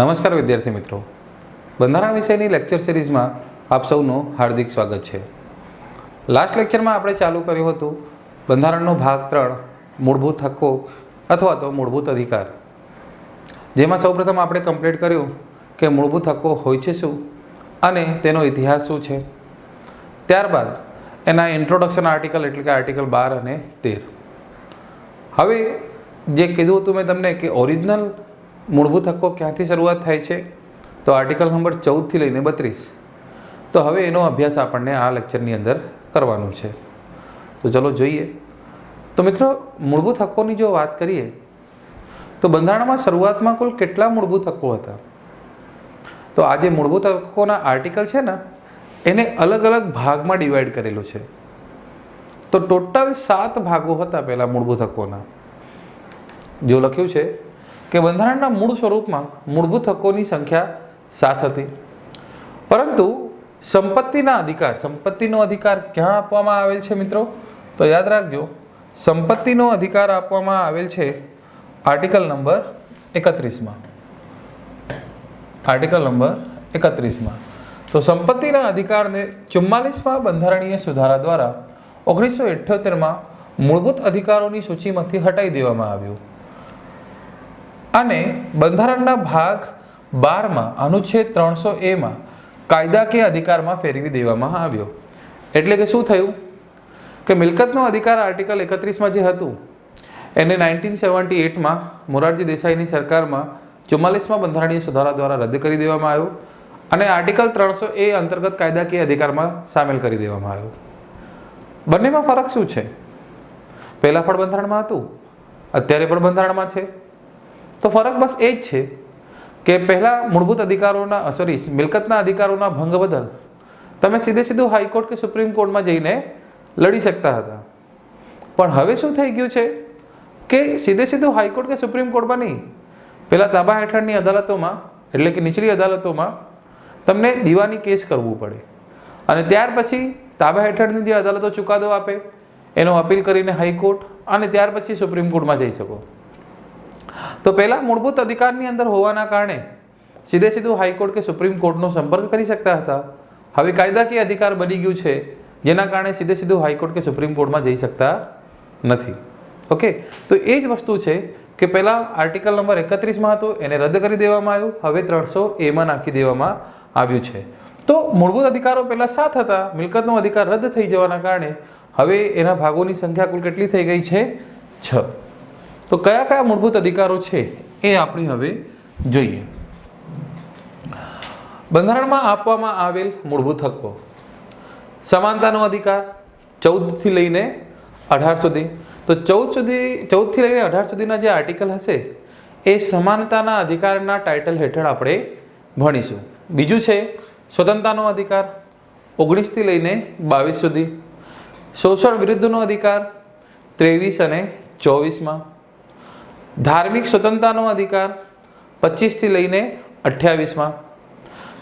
નમસ્કાર વિદ્યાર્થી મિત્રો. બંધારણ વિષયની લેક્ચર સિરીઝમાં આપ સૌનું હાર્દિક સ્વાગત છે. લાસ્ટ લેક્ચરમાં આપણે ચાલુ કર્યું હતું બંધારણનો ભાગ ત્રણ, મૂળભૂત હક્કો અથવા તો મૂળભૂત અધિકાર. જેમાં સૌપ્રથમ આપણે કમ્પ્લીટ કર્યું કે મૂળભૂત હક્કો હોય છે શું અને તેનો ઇતિહાસ શું છે. ત્યારબાદ એના ઇન્ટ્રોડક્શન આર્ટિકલ એટલે કે આર્ટિકલ બાર અને તેર. હવે જે કીધું હતું મેં તમને કે ઓરિજિનલ મૂળભૂત હક્કો ક્યાંથી શરૂઆત થાય છે? તો આર્ટિકલ નંબર ચૌદથી લઈને બત્રીસ. તો હવે એનો અભ્યાસ આપણને આ લેક્ચરની અંદર કરવાનું છે. તો ચલો જોઈએ. તો મિત્રો, મૂળભૂત હક્કોની જો વાત કરીએ, તો બંધારણમાં શરૂઆતમાં કુલ કેટલા મૂળભૂત હક્કો હતા? તો આ જે મૂળભૂત હક્કોના આર્ટિકલ છે ને, એને અલગ અલગ ભાગમાં ડિવાઈડ કરેલું છે. તો ટોટલ સાત ભાગો હતા પહેલાં મૂળભૂત હક્કોના. જો લખ્યું છે કે બંધારણના મૂળ સ્વરૂપમાં મૂળભૂત હકોની સંખ્યા સાત હતી. પરંતુ સંપત્તિના અધિકાર, સંપત્તિનો અધિકાર ક્યાં આપવામાં આવેલ છે મિત્રો? તો યાદ રાખજો, સંપત્તિનો અધિકાર આપવામાં આવેલ છે આર્ટિકલ નંબર એકત્રીસમાં. આર્ટિકલ નંબર એકત્રીસમાં. તો સંપત્તિના અધિકારને ચુમ્માલીસમાં બંધારણીય સુધારા દ્વારા ઓગણીસો ઇઠ્યોતેરમાં મૂળભૂત અધિકારોની સૂચિમાંથી હટાવી દેવામાં આવ્યું. અને બંધારણના ભાગ બારમાં અનુચ્છેદ ત્રણસો એમાં કાયદાકીય અધિકારમાં ફેરવી દેવામાં આવ્યો. એટલે કે શું થયું? કે મિલકતનો અધિકાર આર્ટિકલ એકત્રીસમાં જે હતું, એને નાઇન્ટીન સેવન્ટી એટમાં મોરારજી દેસાઈની સરકારમાં ચુમ્માલીસમાં બંધારણીય સુધારા દ્વારા રદ કરી દેવામાં આવ્યો અને આર્ટિકલ ત્રણસો એ અંતર્ગત કાયદાકીય અધિકારમાં સામેલ કરી દેવામાં આવ્યો. બંનેમાં ફરક શું છે? પહેલાં પણ બંધારણમાં હતું, અત્યારે પણ બંધારણમાં છે. તો ફરક બસ એ જ છે કે પહેલાં મૂળભૂત અધિકારોના સોરી મિલકતના અધિકારોના ભંગ બદલ તમે સીધે સીધું હાઈકોર્ટ કે સુપ્રીમ કોર્ટમાં જઈને લડી શકતા હતા. પણ હવે શું થઈ ગયું છે કે સીધે સીધું હાઈકોર્ટ કે સુપ્રીમ કોર્ટમાં નહીં. પહેલાં તાબા હેઠળની અદાલતોમાં, એટલે કે નીચલી અદાલતોમાં તમને દીવાની કેસ કરવું પડે. અને ત્યાર પછી તાબા હેઠળની જે અદાલતો ચુકાદો આપે, એનો અપીલ કરીને હાઈકોર્ટ અને ત્યાર પછી સુપ્રીમ કોર્ટમાં જઈ શકો. તો પહેલાં મૂળભૂત અધિકારની અંદર હોવાના કારણે સીધે સીધું હાઈકોર્ટ કે સુપ્રીમ કોર્ટનો સંપર્ક કરી શકતા હતા. હવે કાયદાકીય અધિકાર બની ગયું છે, જેના કારણે સીધે સીધું હાઈકોર્ટ કે સુપ્રીમ કોર્ટમાં જઈ શકતા નથી. ઓકે, તો એ જ વસ્તુ છે કે પહેલાં આર્ટિકલ નંબર એકત્રીસમાં હતું, એને રદ કરી દેવામાં આવ્યું. હવે ત્રણસો એમાં નાખી દેવામાં આવ્યું છે. તો મૂળભૂત અધિકારો પહેલાં સાત હતા, મિલકતનો અધિકાર રદ થઈ જવાના કારણે હવે એના ભાગોની સંખ્યા કુલ કેટલી થઈ ગઈ છે? છ. તો કયા કયા મૂળભૂત અધિકારો છે એ આપણે હવે જોઈએ. બંધારણમાં આપવામાં આવેલ મૂળભૂત હકો સમાનતાનો અધિકાર ચૌદથી લઈને અઢાર સુધી. તો ચૌદ સુધી ચૌદથી લઈને અઢાર સુધીના જે આર્ટિકલ હશે, એ સમાનતાના અધિકારના ટાઇટલ હેઠળ આપણે ભણીશું. બીજું છે સ્વતંત્રતાનો અધિકાર ઓગણીસથી લઈને બાવીસ સુધી. શોષણ વિરુદ્ધનો અધિકાર, ત્રેવીસ અને ચોવીસમાં. ધાર્મિક સ્વતંત્રતાનો અધિકાર પચીસથી લઈને અઠ્યાવીસમાં,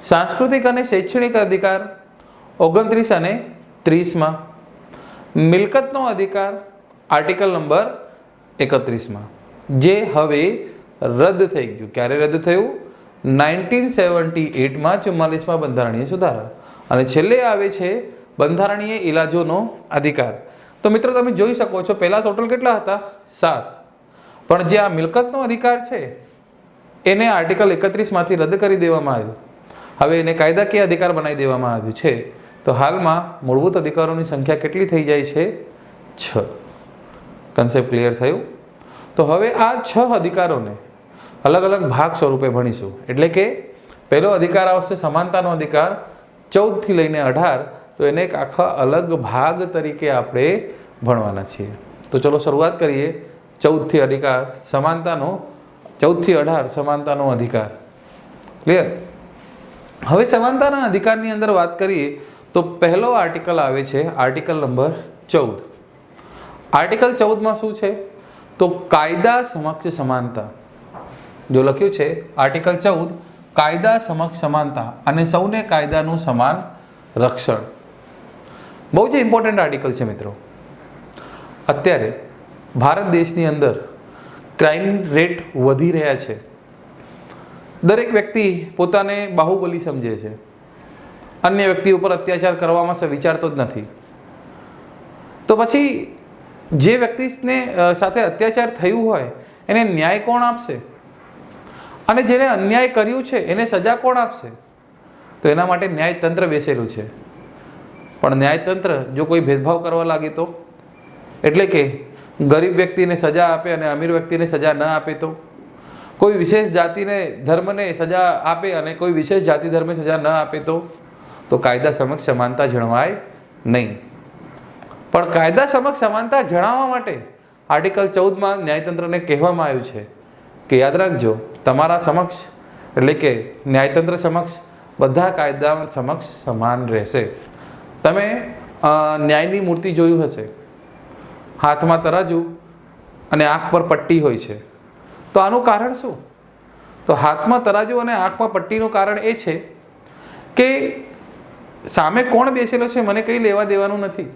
સાંસ્કૃતિક અને શૈક્ષણિક અધિકાર ઓગણત્રીસ અને ત્રીસમાં, મિલકતનો અધિકાર આર્ટિકલ નંબર એકત્રીસમાં. જે હવે રદ થઈ ગયું. ક્યારે રદ થયું? નાઇન્ટીન સેવન્ટી એટમાં ચુમ્માલીસમાં બંધારણીય સુધારા. અને છેલ્લે આવે છે બંધારણીય ઇલાજોનો અધિકાર. તો મિત્રો તમે જોઈ શકો છો, પહેલાં ટોટલ કેટલા હતા? સાત. પણ જે આ મિલકતનો અધિકાર છે, એને આર્ટિકલ એકત્રીસમાંથી રદ કરી દેવામાં આવ્યું. હવે એને કાયદાકીય અધિકાર બનાવી દેવામાં આવ્યું છે? તો હાલમાં મૂળભૂત અધિકારોની સંખ્યા કેટલી થઈ જાય છે? છ. કન્સેપ્ટ ક્લિયર થયું? તો હવે આ છ અધિકારોને અલગ અલગ ભાગ સ્વરૂપે ભણીશું. એટલે કે પહેલો અધિકાર આવશે સમાનતાનો અધિકાર, ચૌદથી લઈને અઢાર, તો એને એક આખા અલગ ભાગ તરીકે આપણે ભણવાના છીએ. તો ચલો શરૂઆત કરીએ. ચૌદથી અધિકાર, સમાનતાનો, ચૌદથી અઢાર, સમાનતાનો અધિકાર. ક્લિયર હવે સમાનતાના અધિકારની અંદર વાત કરીએ, તો પહેલો આર્ટિકલ આવે છે આર્ટિકલ નંબર ચૌદ. આર્ટિકલ ચૌદમાં શું છે? તો કાયદા સમક્ષ સમાનતા. જો લખ્યું છે આર્ટિકલ ચૌદ, કાયદા સમક્ષ સમાનતા અને સૌને કાયદાનું સમાન રક્ષણ. બહુ જ ઇમ્પોર્ટન્ટ આર્ટિકલ છે મિત્રો. અત્યારે ભારત દેશની અંદર ક્રાઇમ રેટ વધી રહ્યા છે. દરેક વ્યક્તિ પોતાને બાહુબલી સમજે છે. અન્ય વ્યક્તિ ઉપર અત્યાચાર કરવામાં સ- વિચારતો જ નથી. તો પછી જે વ્યક્તિને સાથે અત્યાચાર થયું હોય, એને ન્યાય કોણ આપશે? અને જેને અન્યાય કર્યું છે, એને સજા કોણ આપશે? તો એના માટે ન્યાયતંત્ર બેસેલું છે. પણ ન્યાયતંત્ર જો કોઈ ભેદભાવ કરવા લાગે તો? એટલે કે ગરીબ વ્યક્તિને સજા આપે અને અમીર વ્યક્તિને સજા ન આપે તો? કોઈ વિશેષ જાતિને, ધર્મને સજા આપે અને કોઈ વિશેષ જાતિ ધર્મે સજા ન આપે તો? તો કાયદા સમક્ષ સમાનતા જણવાય નહીં. પણ કાયદા સમક્ષ સમાનતા જણાવવા માટે આર્ટિકલ ચૌદમાં ન્યાયતંત્રને કહેવામાં આવ્યું છે કે યાદ રાખજો, તમારા સમક્ષ, એટલે કે ન્યાયતંત્ર સમક્ષ, બધા કાયદા સમક્ષ સમાન રહેશે. તમે ન્યાયની મૂર્તિ જોયું હશે. હાથમાં તરાજુ અને આંખ પર પટ્ટી હોય છે. તો આનું કારણ શું? તો હાથમાં તરાજુ અને આંખમાં પટ્ટીનું કારણ એ છે કે સામે કોણ બેસેલો છે મને કંઈ લેવા દેવાનું નથી.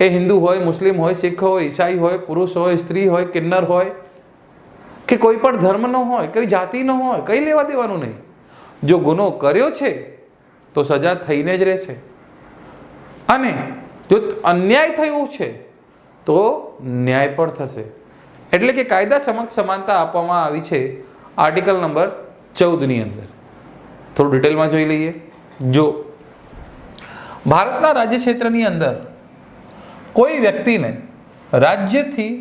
એ હિન્દુ હોય, મુસ્લિમ હોય, શીખ હોય, ઈસાઈ હોય, પુરુષ હોય, સ્ત્રી હોય, કિન્નર હોય, કે કોઈ પણ ધર્મનો હોય, કોઈ જાતિનો હોય, કંઈ લેવા દેવાનું નહીં. જો ગુનો કર્યો છે, તો સજા થઈને જ રહેશે. અને જો અન્યાય થયું છે તો ન્યાય પણ થશે. એટલે કે કાયદા સમક્ષ સમાનતા આપવામાં આવી છે આર્ટિકલ નંબર ચૌદની અંદર. થોડું ડિટેલમાં જોઈ લઈએ. જો, ભારતના રાજ્ય ક્ષેત્રની અંદર કોઈ વ્યક્તિને રાજ્યથી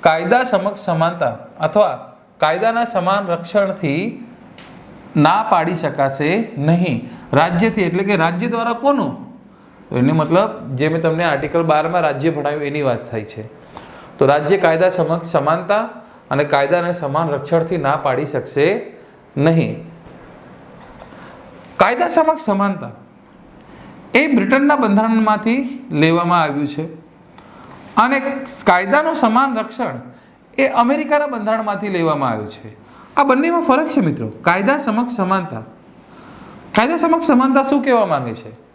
કાયદા સમક્ષ સમાનતા અથવા કાયદાના સમાન રક્ષણથી ના પાડી શકાશે નહીં. રાજ્યથી, એટલે કે રાજ્ય દ્વારા કોનું? એને મતલબ જે મેં તમને આર્ટિકલ બારમાં રાજ્ય ભણાવ્યું એની વાત થાય છે. તો રાજ્ય કાયદા સમક્ષ સમાનતા અને કાયદાને સમાન રક્ષણથી ના પાડી શકશે નહીં. કાયદા સમક્ષ સમાનતા એ બ્રિટનના બંધારણમાંથી લેવામાં આવ્યું છે. અને કાયદાનું સમાન રક્ષણ એ અમેરિકાના બંધારણમાંથી લેવામાં આવ્યું છે. આ બંનેમાં ફરક છે મિત્રો. કાયદા સમક્ષ સમાનતા. કાયદા સમક્ષ સમાનતા શું કહેવા માંગે છે?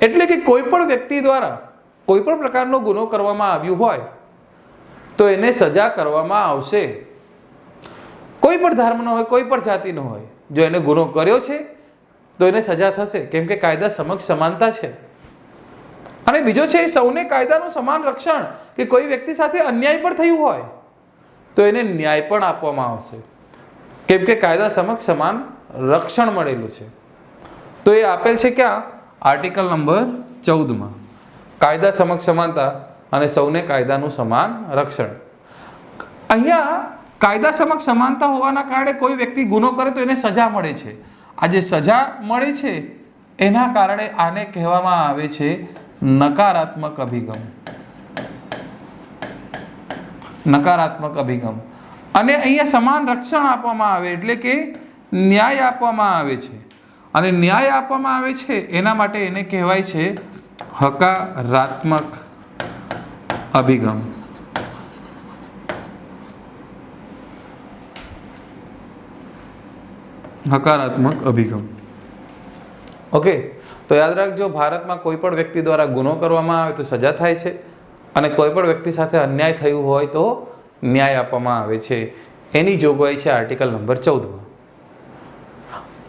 એટલે કે કોઈ પણ વ્યક્તિ દ્વારા કોઈ પણ પ્રકારનો ગુનો કરવામાં આવ્યો હોય, તો એને સજા કરવામાં આવશે. કોઈ પણ ધર્મનો હોય, કોઈ પણ જાતિનો હોય, જો એને ગુનો કર્યો છે, તો એને સજા થશે. કેમ કે કાયદા સમક્ષ સમાનતા છે. અને બીજો છે, એ સૌને કાયદાનું સમાન રક્ષણ કે કોઈ વ્યક્તિ સાથે અન્યાય પણ થયું હોય, તો એને ન્યાય પણ આપવામાં આવશે. કેમ કે કાયદા સમક્ષ સમાન રક્ષણ મળેલું છે. તો એ આપેલ છે ક્યાં? આર્ટિકલ નંબર ચૌદમાં, કાયદા સમક્ષ સમાનતા અને સૌને કાયદાનું સમાન રક્ષણ. અહીંયા કાયદા સમક્ષ સમાનતા હોવાના કારણે કોઈ વ્યક્તિ ગુનો કરે તો એને સજા મળે છે. આ જે સજા મળે છે, એના કારણે આને કહેવામાં આવે છે નકારાત્મક અભિગમ. નકારાત્મક અભિગમ. અને અહીંયા સમાન રક્ષણ આપવામાં આવે એટલે કે ન્યાય આપવામાં આવે છે. અને ન્યાય આપવામાં આવે છે, એના માટે એને કહેવાય છે હકારાત્મક અભિગમ. હકારાત્મક અભિગમ. ઓકે તો યાદ રાખજો, ભારતમાં કોઈ પણ વ્યક્તિ દ્વારા ગુનો કરવામાં આવે તો સજા થાય છે અને કોઈ પણ વ્યક્તિ સાથે અન્યાય થયું હોય તો ન્યાય આપવામાં આવે છે. એની જોગવાઈ છે આર્ટિકલ નંબર ચૌદમાં.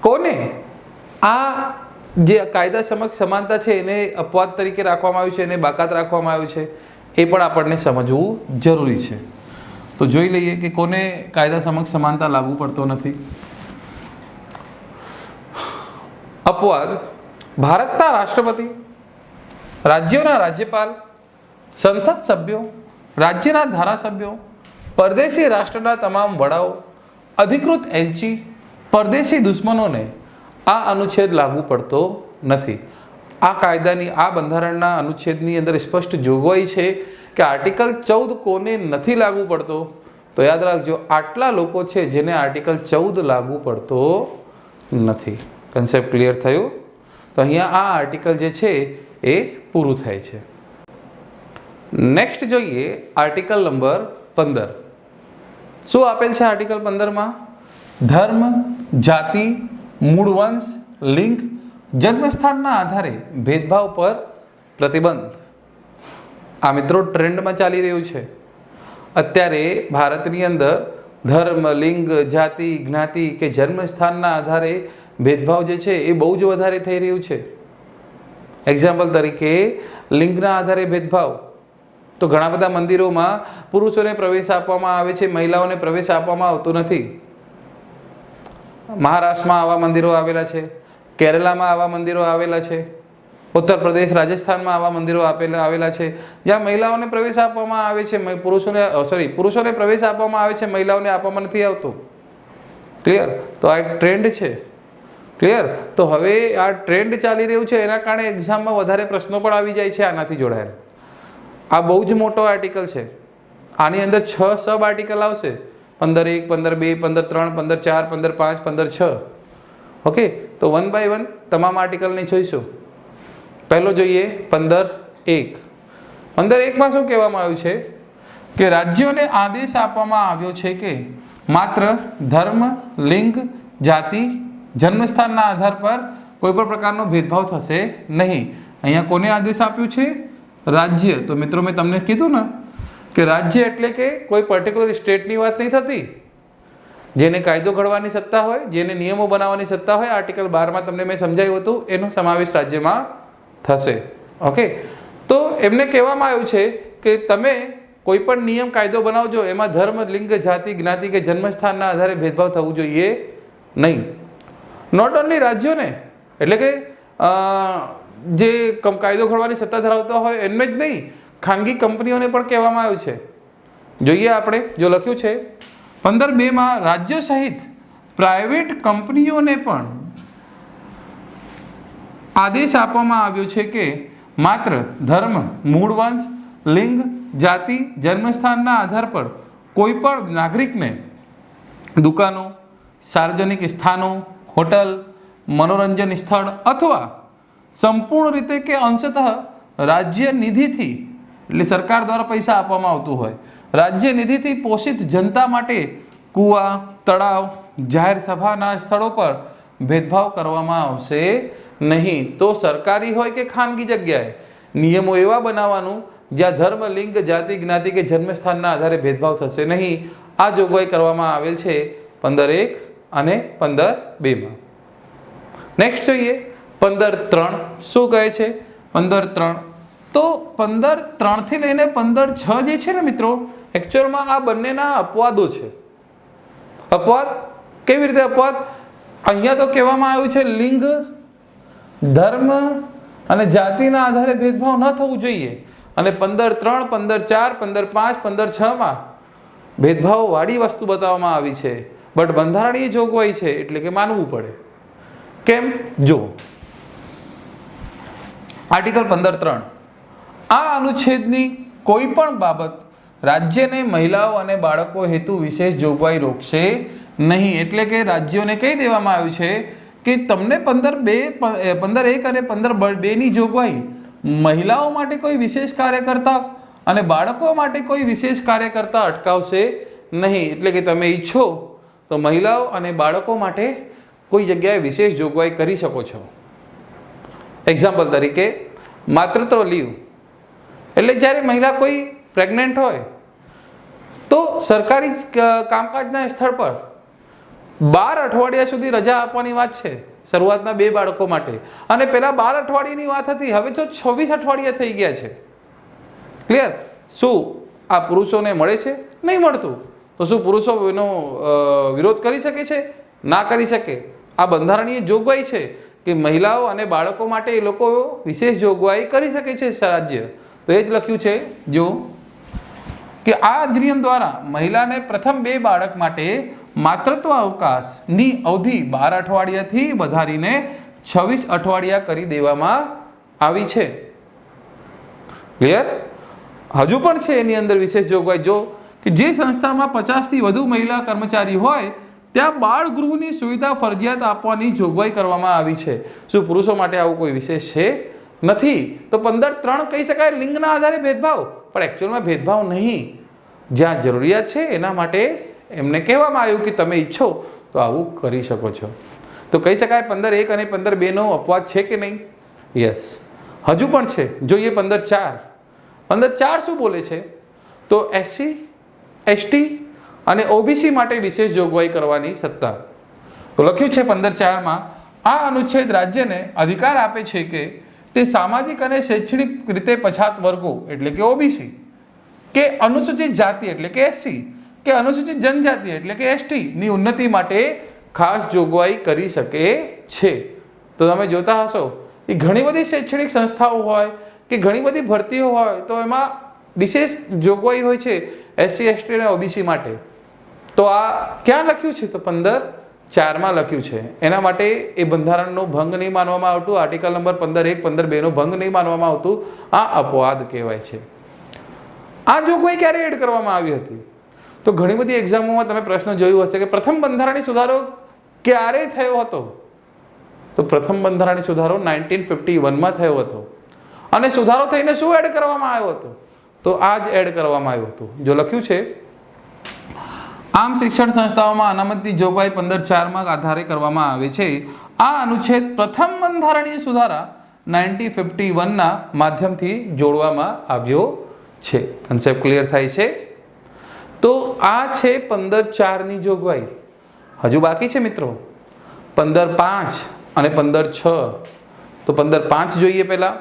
કોને? આ જે કાયદા સમક્ષ સમાનતા છે એને અપવાદ તરીકે રાખવામાં આવ્યું છે, એને બાકાત રાખવામાં આવ્યું છે, એ પણ આપણને સમજવું જરૂરી છે. તો જોઈ લઈએ કે કોને કાયદા સમક્ષ સમાનતા લાગુ પડતો નથી. અપવાદ. ભારતના રાષ્ટ્રપતિ, રાજ્યોના રાજ્યપાલ, સંસદ સભ્યો, રાજ્યના ધારાસભ્યો, પરદેશી રાષ્ટ્રના તમામ વડાઓ, અધિકૃત એલચી, પરદેશી દુશ્મનોને આ અનુચ્છેદ લાગુ પડતો નથી. આ કાયદાની, આ બંધારણના અનુચ્છેદની અંદર સ્પષ્ટ જોગવાઈ છે કે આર્ટિકલ ચૌદ કોને નથી લાગુ પડતો? તો યાદ રાખજો, આટલા લોકો છે જેને આર્ટિકલ ચૌદ લાગુ પડતો નથી. કન્સેપ્ટ ક્લિયર થયું? તો અહીંયા આ આર્ટિકલ જે છે એ પૂરું થાય છે. નેક્સ્ટ જોઈએ આર્ટિકલ નંબર પંદર. શું આપેલ છે આર્ટિકલ પંદરમાં? ધર્મ, જાતિ મૂળ વંશ, લિંગ, જન્મસ્થાનના આધારે ભેદભાવ પર પ્રતિબંધ. આ મિત્રો ટ્રેન્ડમાં ચાલી રહ્યું છે. અત્યારે ભારતની અંદર ધર્મ, લિંગ, જાતિ, જ્ઞાતિ કે જન્મસ્થાનના આધારે ભેદભાવ જે છે એ બહુ જ વધારે થઈ રહ્યું છે. એક્ઝામ્પલ તરીકે, લિંગના આધારે ભેદભાવ. તો ઘણા બધા મંદિરોમાં પુરુષોને પ્રવેશ આપવામાં આવે છે, મહિલાઓને પ્રવેશ આપવામાં આવતો નથી. મહારાષ્ટ્રમાં આવા મંદિરો આવેલા છે, કેરલામાં આવા મંદિરો આવેલા છે, ઉત્તર પ્રદેશ, રાજસ્થાનમાં આવા મંદિરો આપેલા, આવેલા છે. જ્યાં મહિલાઓને પ્રવેશ આપવામાં આવે છે પુરુષોને સોરી પુરુષોને પ્રવેશ આપવામાં આવે છે, મહિલાઓને આપવામાં નથી આવતો. ક્લિયર તો આ એક ટ્રેન્ડ છે. ક્લિયર તો હવે આ ટ્રેન્ડ ચાલી રહ્યું છે, એના કારણે એક્ઝામમાં વધારે પ્રશ્નો પણ આવી જાય છે, આનાથી જોડાયેલ. આ બહુ જ મોટો આર્ટિકલ છે. આની અંદર છ સબ આર્ટિકલ આવશે. પંદર એક, પંદર બે, પંદર ત્રણ, પંદર ચાર, પંદર પાંચ, પંદર છ. ઓકે તો વન બાય વન તમામ આર્ટિકલને જોઈશું. પહેલો જોઈએ પંદર એક. પંદર એકમાં શું કહેવામાં આવ્યું છે? કે રાજ્યોને આદેશ આપવામાં આવ્યો છે કે માત્ર ધર્મ, લિંગ, જાતિ, જન્મસ્થાનના આધાર પર કોઈ પણ પ્રકારનો ભેદભાવ થશે નહીં. અહીંયા કોને આદેશ આપ્યું છે? રાજ્ય. તો મિત્રો મેં તમને કીધું ને કે રાજ્ય એટલે કે કોઈ પર્ટિક્યુલર સ્ટેટની વાત નહીં થતી. જેને કાયદો ઘડવાની સત્તા હોય, જેને નિયમો બનાવવાની સત્તા હોય આર્ટિકલ બારમાં તમને મેં સમજાવ્યું હતું, એનો સમાવેશ રાજ્યમાં થશે. ઓકે તો એમને કહેવામાં આવ્યું છે કે તમે કોઈ પણ નિયમ કાયદો બનાવજો, એમાં ધર્મ, લિંગ, જાતિ, જ્ઞાતિ કે જન્મસ્થાનના આધારે ભેદભાવ થવું જોઈએ નહીં. નોટ ઓનલી રાજ્યોને, એટલે કે જે કાયદો ઘડવાની સત્તા ધરાવતા હોય, એમને જ નહીં. ખાનગી કંપનીઓને પણ કહેવામાં આવ્યું છે. જોઈએ આપણે, જો લખ્યું છે, પંદર બેમાં રાજ્ય સહિત પ્રાઇવેટ કંપનીઓને પણ આદેશ આપવામાં આવ્યો છે કે માત્ર ધર્મ મૂળ વંશ લિંગ, જાતિ, જન્મસ્થાનના આધાર પર કોઈ પણ નાગરિકને દુકાનો, સાર્વજનિક સ્થાનો, હોટલ, મનોરંજન સ્થળ અથવા સંપૂર્ણ રીતે કે અંશતઃ રાજ્ય નિધિથી એટલે સરકાર દ્વારા પૈસા આપવામાં આવતું હોય. રાજ્ય નિધિથી પોષિત જનતા માટે કૂવા, તળાવ, જાહેર સભાના સ્થળો પર ભેદભાવ કરવામાં આવશે નહીં. તો સરકારી હોય કે ખાનગી જગ્યાએ? નિયમો એવા બનાવવાનું જ્યાં ધર્મ, લિંગ, જાતિ, જ્ઞાતિ કે જન્મસ્થાનના આધારે ભેદભાવ થશે નહીં. આ જોગવાઈ કરવામાં આવેલ છે પંદર એક અને પંદર બેમાં. નેક્સ્ટ જોઈએ પંદર ત્રણ શું કહે છે? પંદર ત્રણ તો પંદર, ત્રણથી લઈને પંદર, છ જે છે ને મિત્રો એકચ્યુઅલમાં આ બંનેના અપવાદો છે. અપવાદ? કેવી રીતે અપવાદ? અહીંયા તો કહેવામાં આવ્યું છે, લિંગ, ધર્મ અને જાતિના આધારે ભેદભાવ ન થવું જોઈએ. અને પંદર, ત્રણ, પંદર, ચાર, પંદર, પાંચ, પંદર છમાં ભેદભાવ વાળી વસ્તુ બતાવવામાં આવી છે. બટ બંધારણીય જોગવાઈ છે, એટલે કે માનવું પડે. કેમ? જો. આર્ટિકલ પંદર, ત્રણ. આ અનુચ્છેદની કોઈ પણ બાબત રાજ્યને મહિલાઓ અને બાળકો હેતુ વિશેષ જોગવાઈ રોકશે નહીં. એટલે કે રાજ્યોને કહી દેવામાં આવ્યું છે કે તમને પંદર બે, પંદર એક અને પંદર બેની જોગવાઈ. મહિલાઓ માટે કોઈ વિશેષ કાર્ય કરતા અને બાળકો માટે કોઈ વિશેષ કાર્ય કરતા અટકાવશે નહીં. એટલે કે તમે ઈચ્છો તો મહિલાઓ અને બાળકો માટે કોઈ જગ્યાએ વિશેષ જોગવાઈ કરી શકો છો. એક્ઝામ્પલ તરીકે, માતૃત્વ લીવ. એટલે જ્યારે મહિલા કોઈ પ્રેગ્નન્ટ હોય, તો સરકારી કામકાજના સ્થળ પર બાર અઠવાડિયા સુધી રજા આપવાની વાત છે શરૂઆતના બે બાળકો માટે. અને પહેલાં બાર અઠવાડિયાની વાત હતી, હવે તો છવ્વીસ અઠવાડિયા થઈ ગયા છે. ક્લિયર શું આ પુરુષોને મળે છે? નહીં મળતું. તો શું પુરુષો એનો વિરોધ કરી શકે છે? ના કરી શકે. આ બંધારણીય જોગવાઈ છે કે મહિલાઓ અને બાળકો માટે એ લોકો વિશેષ જોગવાઈ કરી શકે છે રાજ્ય તો એ જ લખ્યું છે જો કે આ અધિનિયમ દ્વારા મહિલાને પ્રથમ બે બાળક માટે માતૃત્વ અવકાશની અવધિ બાર અઠવાડિયાથી વધારીને છવ્વીસ અઠવાડિયા કરી દેવામાં આવી છે. ક્લિયર હજુ પણ છે એની અંદર વિશેષ જોગવાઈ. જો કે જે સંસ્થામાં પચાસથી વધુ મહિલા કર્મચારી હોય, ત્યાં બાળ ગૃહની સુવિધા ફરજિયાત આપવાની જોગવાઈ કરવામાં આવી છે. શું પુરુષો માટે આવું કોઈ વિશેષ છે? નથી. તો પંદર ત્રણ કહી શકાય લિંગના આધારે ભેદભાવ. પણ એકચ્યુઅલમાં ભેદભાવ નહીં. જ્યાં જરૂરિયાત છે એના માટે એમને કહેવામાં આવ્યું કે તમે ઈચ્છો તો આવું કરી શકો છો. તો કહી શકાય પંદર એક અને પંદર બેનો અપવાદ છે કે નહીં? યસ હજુ પણ છે. જોઈએ પંદર ચાર. પંદર ચાર શું બોલે છે? તો એસસી એસટી અને ઓબીસી માટે વિશેષ જોગવાઈ કરવાની સત્તા. તો લખ્યું છે પંદર ચારમાં, આ અનુચ્છેદ રાજ્યને અધિકાર આપે છે કે તે સામાજિક અને શૈક્ષણિક રીતે પછાત વર્ગો, એટલે કે ઓબીસી કે અનુસૂચિત જાતિ, એટલે કે એસસી કે અનુસૂચિત જનજાતિ, એટલે કે એસટી ની ઉન્નતિ માટે ખાસ જોગવાઈ કરી શકે છે. તો તમે જોતા હશો કે ઘણી બધી શૈક્ષણિક સંસ્થાઓ હોય, કે ઘણી બધી ભરતીઓ હોય, તો એમાં વિશેષ જોગવાઈ હોય છે એસસી એસટી અને ઓબીસી માટે. તો આ ક્યાં લખ્યું છે? તો પંદર ચારમાં લખ્યું છે. એના માટે એ બંધારણનો ભંગ નહીં માનવામાં આવતું. આર્ટિકલ નંબર પંદર એક, પંદર બેનો ભંગ નહીં માનવામાં આવતું. આ અપવાદ કહેવાય છે. આ જો કોઈ ક્યારે એડ કરવામાં આવી હતી? તો ઘણી બધી એક્ઝામોમાં તમે પ્રશ્ન જોયું હશે કે પ્રથમ બંધારણીય સુધારો ક્યારે થયો હતો? તો પ્રથમ બંધારણીય સુધારો નાઇન્ટીન ફિફ્ટી વનમાં થયો હતો. અને સુધારો થઈને શું એડ કરવામાં આવ્યો હતો? તો આ જ એડ કરવામાં આવ્યું હતું. જો લખ્યું છે આમ શિક્ષણ સંસ્થાઓમાં અનામતની જોગવાઈ પંદર ચારમાં આધારે કરવામાં આવે છે. આ અનુચ્છેદ પ્રથમ બંધારણીય સુધારા નાઇન્ટી ફિફ્ટી વનના માધ્યમથી જોડવામાં આવ્યો છે. કન્સેપ્ટ ક્લિયર થાય છે? તો આ છે પંદર ચારની જોગવાઈ. હજુ બાકી છે મિત્રો? પંદર પાંચ અને પંદર છ. તો પંદર પાંચ જોઈએ પહેલાં.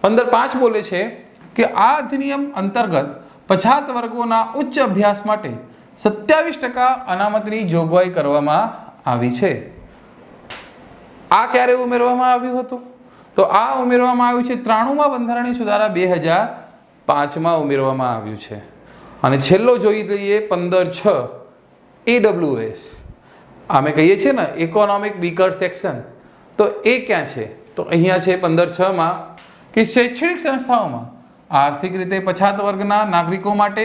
પંદર પાંચ બોલે છે કે આ અધિનિયમ અંતર્ગત પછાત વર્ગોના ઉચ્ચ અભ્યાસ માટે સત્યાવીસ ટકા અનામતની જોગવાઈ કરવામાં આવી છે. આ ક્યારે ઉમેરવામાં આવ્યું હતું? તો આ ઉમેરવામાં આવ્યું છે ત્રાણુંમાં બંધારણીય સુધારા બે હજાર પાંચમાં ઉમેરવામાં આવ્યું છે. અને છેલ્લો જોઈ લઈએ પંદર છ એડબ્લ્યુએસ અમે કહીએ છીએ ને ઇકોનોમિક વીકર સેક્શન તો એ ક્યાં છે? તો અહીંયા છે પંદર છમાં કે શૈક્ષણિક સંસ્થાઓમાં આર્થિક રીતે પછાત વર્ગના નાગરિકો માટે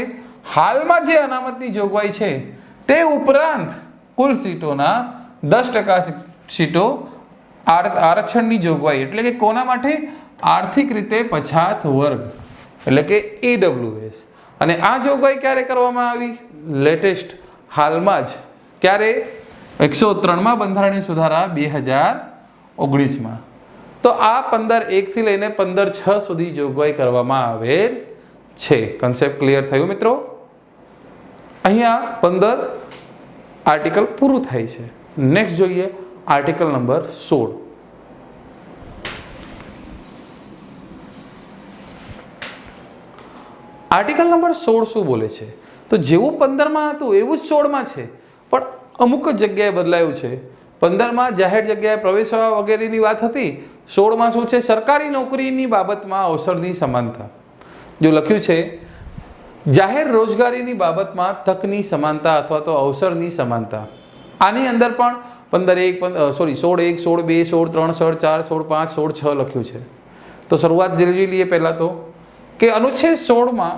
હાલમાં જે અનામતની જોગવાઈ છે, તે ઉપરાંત કુલ સીટોના દસ ટકા સીટો આર- આરક્ષણની જોગવાઈ. એટલે કે કોના માટે? આર્થિક રીતે પછાત વર્ગ, એટલે કે એડબ્લ્યુએસ અને આ જોગવાઈ ક્યારે કરવામાં આવી? લેટેસ્ટ હાલમાં જ. ક્યારે? એકસો ત્રણમાં બંધારણીય સુધારા બે હજાર ઓગણીસમાં. તો આ પંદર એકથી લઈને પંદર છ સુધી જોગવાઈ કરવામાં આવેલ છે. કન્સેપ્ટ ક્લિયર થયું, મિત્રો? અહીંયા પંદર આર્ટિકલ પૂરું થાય છે. નેક્સ્ટ જોઈએ આર્ટિકલ નંબર સોળ. આર્ટિકલ નંબર સોળ શું બોલે છે? તો જેવું પંદરમાં હતું એવું જ સોળમાં છે, પણ અમુક જ જગ્યાએ બદલાયું છે. પંદરમાં જાહેર જગ્યાએ પ્રવેશવા વગેરેની વાત હતી. સોળમાં શું છે? સરકારી નોકરીની બાબતમાં અવસરની સમાનતા. જો લખ્યું છે જાહેર રોજગારીની બાબતમાં તકની સમાનતા અથવા તો અવસરની સમાનતા. આની અંદર પણ પંદર એક સોરી સોળ એક, સોળ બે, સોળ ત્રણ, સોળ ચાર, સોળ પાંચ, સોળ છ લખ્યું છે. તો શરૂઆત જોઈ લઈએ પહેલાં તો કે અનુચ્છેદ સોળમાં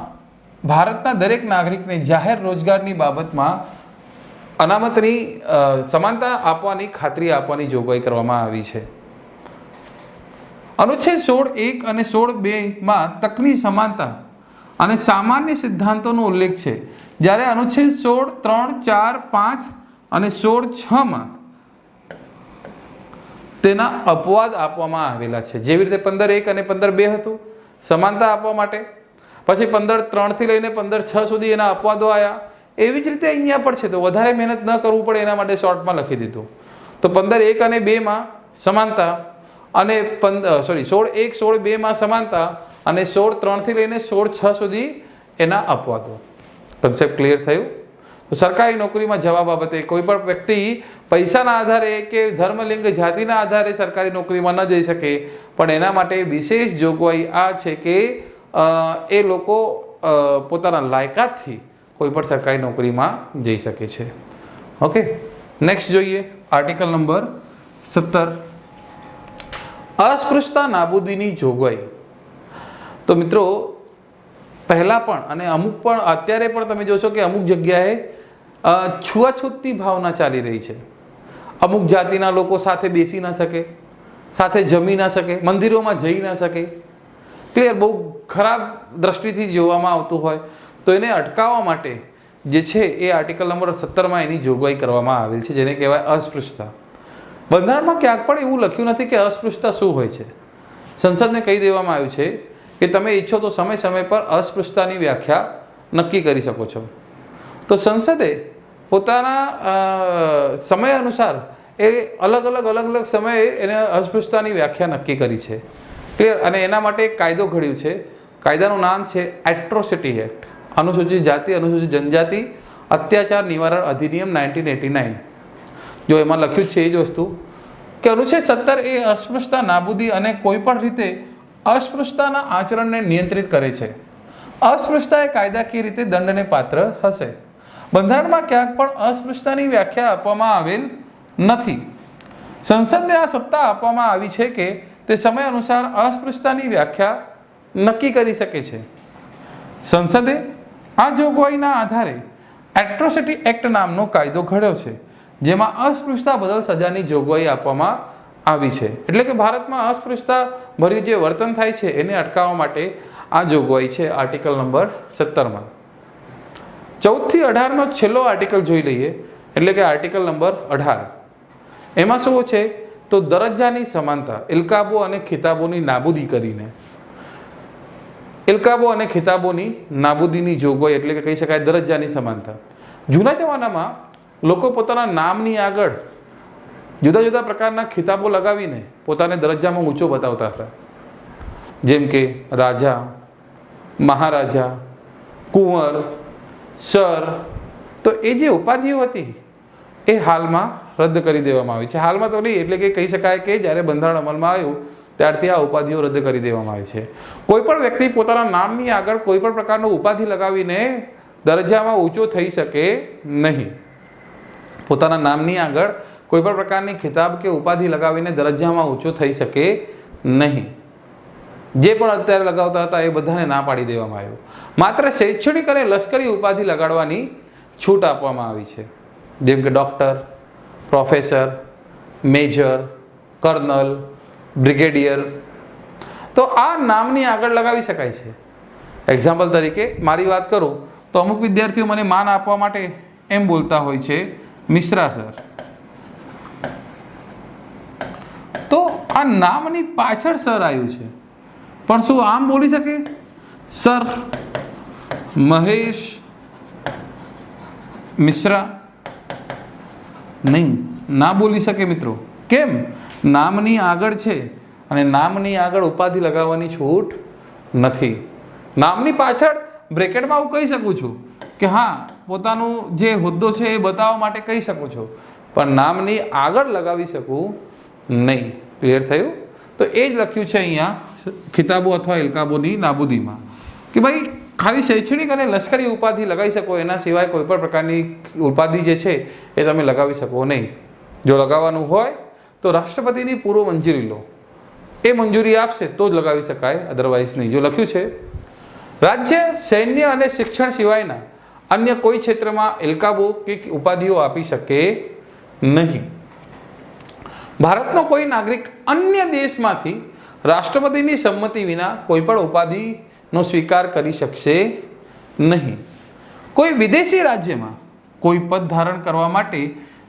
ભારતના દરેક નાગરિકને જાહેર રોજગારની બાબતમાં અનામતની સમાનતા આપવાની ખાતરી આપવાની જોગવાઈ કરવામાં આવી છે. અનુચ્છેદ સોળ એક અને સોળ બેમાં તકની સમાનતા અને સામાન્ય સિદ્ધાંતોનો ઉલ્લેખ છે. જ્યારે અનુચ્છેદ સોળ, ત્રણ, ચાર, પાંચ અને સોળ છમાં તેના અપવાદ આપવામાં આવેલા છે. જેવી રીતે પંદર એક અને પંદર બે હતું, સમાનતા આપવા માટે. પછી પંદર ત્રણથી લઈને પંદર છ સુધી એના અપવાદો આવ્યા એવી જ રીતે અહીંયા પણ છે. તો વધારે મહેનત ન કરવું પડે એના માટે શોર્ટમાં લખી દીધું. તો પંદર એક અને બેમાં સમાનતા અને પંદર સોરી સોળ એક, સોળ બેમાં સમાનતા અને સોળ ત્રણથી લઈને સોળ છ સુધી એના અપવાદો. કન્સેપ્ટ ક્લિયર થયું? તો સરકારી નોકરીમાં જવા બાબતે કોઈ પણ વ્યક્તિ પૈસાના આધારે કે ધર્મલિંગ જાતિના આધારે સરકારી નોકરીમાં ન જઈ શકે, પણ એના માટે વિશેષ જોગવાઈ આ છે કે એ લોકો પોતાના લાયકાતથી કોઈ પણ સરકારી નોકરીમાં જઈ શકે છે. ઓકે નેક્સ્ટ જોઈએ. આર્ટિકલ નંબર સત્તર. અસ્પૃશ્યતા નાબૂદીની જોગવાઈ. તો મિત્રો, પહેલાં પણ અને અમુક પણ, અત્યારે પણ તમે જોશો કે અમુક જગ્યાએ છૂઆછૂતની ભાવના ચાલી રહી છે. અમુક જાતિના લોકો સાથે બેસી ના શકે, સાથે જમી ના શકે, મંદિરોમાં જઈ ના શકે. ક્લિયર બહુ ખરાબ દ્રષ્ટિથી જોવામાં આવતું હોય. તો એને અટકાવવા માટે જે છે એ આર્ટિકલ નંબર સત્તરમાં એની જોગવાઈ કરવામાં આવેલ છે, જેને કહેવાય અસ્પૃશ્યતા. બંધારણમાં ક્યાંક પણ એવું લખ્યું નથી કે અસ્પૃશ્યતા શું હોય છે. સંસદને કહી દેવામાં આવ્યું છે કે તમે ઈચ્છો તો સમય સમય પર અસ્પૃશ્યતાની વ્યાખ્યા નક્કી કરી શકો છો. તો સંસદે પોતાના સમય અનુસાર એ અલગ અલગ અલગ અલગ સમયે એને અસ્પૃશ્યતાની વ્યાખ્યા નક્કી કરી છે. ક્લિયર અને એના માટે એક કાયદો ઘડ્યું છે. કાયદાનું નામ છે એટ્રોસિટી એક્ટ અનુસૂચિત જાતિ, અનુસૂચિત જનજાતિ, અત્યાચાર નિવારણ અધિનિયમ નાઇન્ટીન એટી નાઇન. જો એમાં લખ્યું છે એ જ વસ્તુ, કે અનુચ્છેદ સત્તર એ અસ્પૃશ્યતા, નાબૂદી અને કોઈપણ રીતે અસ્પૃશ્યતાના આચરણને નિયંત્રિત કરે છે. અસ્પૃશ્યતા એ કાયદાકીય રીતે દંડને પાત્ર હશે. બંધારણમાં ક્યાંક પણ અસ્પૃશ્યતાની વ્યાખ્યા આપવામાં આવેલ નથી. સંસદને આ સત્તા આપવામાં આવી છે કે તે સમય અનુસાર અસ્પૃશ્યતાની વ્યાખ્યા નક્કી કરી શકે છે. સંસદે આ જોગવાઈના આધારે એટ્રોસિટી એક્ટ નામનો કાયદો ઘડ્યો છે. જેમાં અસ્પૃશ્યતા બદલ સજાની જોગવાઈ આપવામાં આવી છે. એટલે કે ભારતમાં અસ્પૃશ્યતા ભર્યું જે વર્તન થાય છે, એને અટકાવવા માટે આ જોગવાઈ છે આર્ટિકલ નંબર સત્તરમાં. ચૌદથી અઢારનો છેલ્લો આર્ટિકલ જોઈ લઈએ, એટલે કે આર્ટિકલ નંબર અઢાર. એમાં શું છે? તો દરજ્જાની સમાનતા, ઇલકાબો અને ખિતાબોની નાબૂદી કરીને. ઇલકાબો અને ખિતાબોની નાબૂદીની જોગવાઈ એટલે કે કહી શકાય દરજ્જાની સમાનતા. જૂના જમાનામાં લોકો પોતાના નામની આગળ જુદા જુદા પ્રકારના ખિતાબો લગાવીને પોતાને દરજ્જામાં ઊંચો બતાવતા હતા. જેમ કે રાજા, મહારાજા, કુંવર, સર. તો એ જે ઉપાધિઓ હતી, એ હાલમાં રદ કરી દેવામાં આવી છે. હાલમાં તો નહીં, એટલે કે કહી શકાય કે જ્યારે બંધારણ અમલમાં આવ્યું, ત્યારથી આ ઉપાધિઓ રદ કરી દેવામાં આવી છે. કોઈ પણ વ્યક્તિ પોતાના નામની આગળ કોઈ પણ પ્રકારનો ઉપાધિ લગાવીને દરજ્જામાં ઊંચો થઈ શકે નહીં. પોતાના નામની આગળ કોઈ પણ પ્રકારની ખિતાબ કે ઉપાધિ લગાવીને દરજ્જામાં ઊંચો થઈ શકે નહીં. જે પણ અત્યારે લગાવતા હતા એ બધાને ના પાડી દેવામાં આવ્યું. માત્ર શૈક્ષણિક અને લશ્કરી ઉપાધિ લગાડવાની છૂટ આપવામાં આવી છે. જેમ કે doctor, professor, major, colonel, brigadier. તો આ નામની આગળ લગાવી શકાય છે. એક્ઝામ્પલ તરીકે મારી વાત કરું તો અમુક વિદ્યાર્થીઓ મને માન આપવા માટે એમ બોલતા હોય છે મિશ્રા, સર. તો આ નામની પાછળ સર આવ્યું છે. પણ શું આમ બોલી શકે? સર, મહેશ, મિશ્રા. નહીં, ના બોલી શકે મિત્રો. કેમ? નામની આગળ છે અને નામની આગળ ઉપાધિ લગાવવાની છૂટ નથી. નામની પાછળ બ્રેકેટમાં હું કહી શકું છું કે હા પોતાનું જે હોદ્દો છે એ બતાવવા માટે કહી શકું છું. પણ નામની આગળ લગાવી શકું નહીં. ક્લિયર થયું? તો એ જ લખ્યું છે અહીંયા, ખિતાબો અથવા ઇલકાબોની નાબૂદીમાં. કે ભાઈ, ખાલી શૈક્ષણિક અને લશ્કરી ઉપાધિ લગાવી શકો, એના સિવાય કોઈ પણ પ્રકારની ઉપાધિ જે છે એ તમે લગાવી શકો નહીં. જો લગાવવાનું હોય, તો રાષ્ટ્રપતિની પૂર્વ મંજૂરી લો. એ મંજૂરી આપશે, તો જ લગાવી શકાય અધરવાઇઝ નહીં. જો લખ્યું છે, રાજ્ય સૈન્ય અને શિક્ષણ સિવાયના અન્ય કોઈ ક્ષેત્રમાં એલકાબો કે ઉપાધિઓ આપી શકે નહીં. ભારતનો કોઈ નાગરિક અન્ય દેશમાંથી રાષ્ટ્રપતિની સંમતિ વિના કોઈ પણ ઉપાધિનો સ્વીકાર કરી શકશે નહીં. કોઈ વિદેશી રાજ્યમાં કોઈ પદ ધારણ કરવા માટે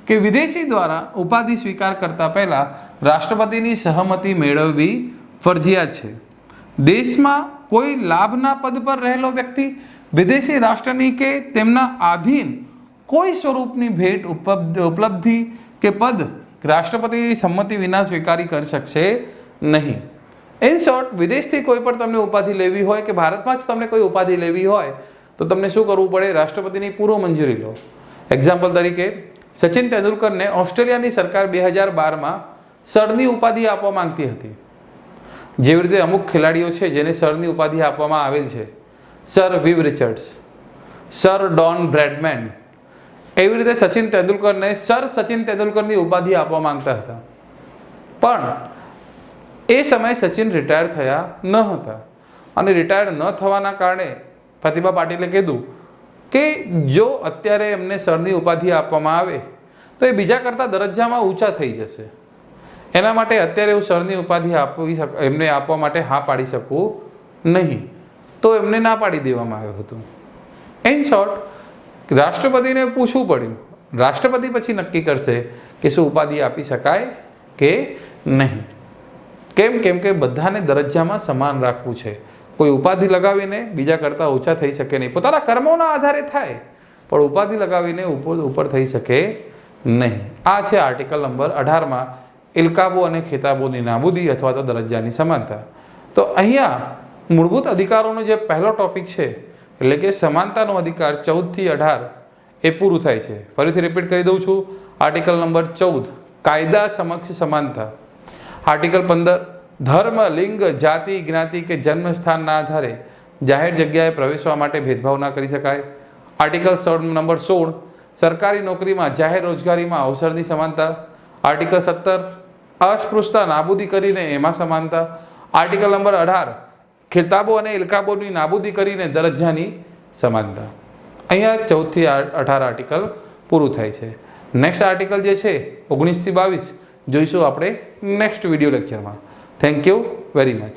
કે વિદેશી દ્વારા ઉપાધિ સ્વીકાર કરતા પહેલા રાષ્ટ્રપતિની સહમતિ મેળવવી ફરજિયાત છે. દેશમાં કોઈ લાભના પદ પર રહેલો વ્યક્તિ વિદેશી રાષ્ટ્રની કે તેમના આધીન કોઈ સ્વરૂપની ભેટ ઉપલબ્ધ કે પદ રાષ્ટ્રપતિ સંમતિ વિના સ્વીકારી કરી શકશે નહીં. ઇન શોર્ટ વિદેશથી કોઈ પણ તમને ઉપાધિ લેવી હોય કે ભારતમાં જ તમને કોઈ ઉપાધિ લેવી હોય, તો તમને શું કરવું પડે? રાષ્ટ્રપતિની પૂર્વ મંજૂરી લો. એક્ઝામ્પલ તરીકે, સચિન તેંડુલકરને ઓસ્ટ્રેલિયાની સરકાર બે હજાર બારમાં સરની ઉપાધિ આપવા માંગતી હતી. જેવી રીતે અમુક ખેલાડીઓ છે જેને સરની ઉપાધિ આપવામાં આવેલ છે. Sir Viv Richards sir Don Bradman એવી રીતે સચિન તેંડુલકરને સર સચિન તેંડુલકરની ઉપાધિ આપવા માંગતા હતા. પણ એ સમયે સચિન રિટાયર થયા ન હતા અને રિટાયર ન થવાના કારણે પ્રતિભા પાટીલે કીધું કે જો અત્યારે એમને સરની ઉપાધિ આપવામાં આવે, તો એ બીજા કરતાં દરજ્જામાં ઊંચા થઈ જશે. એના માટે અત્યારે હું સરની ઉપાધિ આપવી એમને આપવા માટે હા પાડી શકું નહીં. તો એમને ના પાડી દેવામાં આવ્યું હતું. ઇન શોર્ટ રાષ્ટ્રપતિને પૂછવું પડ્યું. રાષ્ટ્રપતિ પછી નક્કી કરશે કે શું ઉપાધિ આપી શકાય કે નહીં. કેમ કેમ કે બધાને દરજ્જામાં સમાન રાખવું છે. કોઈ ઉપાધિ લગાવીને બીજા કરતાં ઓછા થઈ શકે નહીં. પોતાના કર્મોના આધારે થાય, પણ ઉપાધિ લગાવીને ઉપર ઉપર થઈ શકે નહીં. આ છે આર્ટિકલ નંબર અઢારમાં, ઇલકાબો અને ખેતાબોની નાબૂદી અથવા તો દરજ્જાની સમાનતા. તો અહીંયા મૂળભૂત અધિકારોનો જે પહેલો ટોપિક છે, એટલે કે સમાનતાનો અધિકાર ચૌદથી અઢાર એ પૂરું થાય છે. ફરીથી રિપીટ કરી દઉં છું. આર્ટિકલ નંબર ચૌદ, કાયદા સમક્ષ સમાનતા. આર્ટિકલ પંદર, ધર્મ, લિંગ, જાતિ, જ્ઞાતિ કે જન્મ સ્થાનના આધારે જાહેર જગ્યાએ પ્રવેશવા માટે ભેદભાવ ના કરી શકાય. આર્ટિકલ નંબર સોળ, સરકારી નોકરીમાં જાહેર રોજગારીમાં અવસરની સમાનતા. આર્ટિકલ સત્તર, અસ્પૃશ્યતા નાબૂદી કરીને એમાં સમાનતા. આર્ટિકલ નંબર અઢાર ખિતાબો અને ઇલકાબોની નાબૂદી કરીને દરજ્જાની સમાનતા. અહીંયા ચૌદથી અઢાર આર્ટિકલ પૂરું થાય છે. નેક્સ્ટ આર્ટિકલ જે છે, ઓગણીસથી બાવીસ. જોઈશું આપણે નેક્સ્ટ વીડિયો લેક્ચરમાં થેન્ક યુ વેરી મચ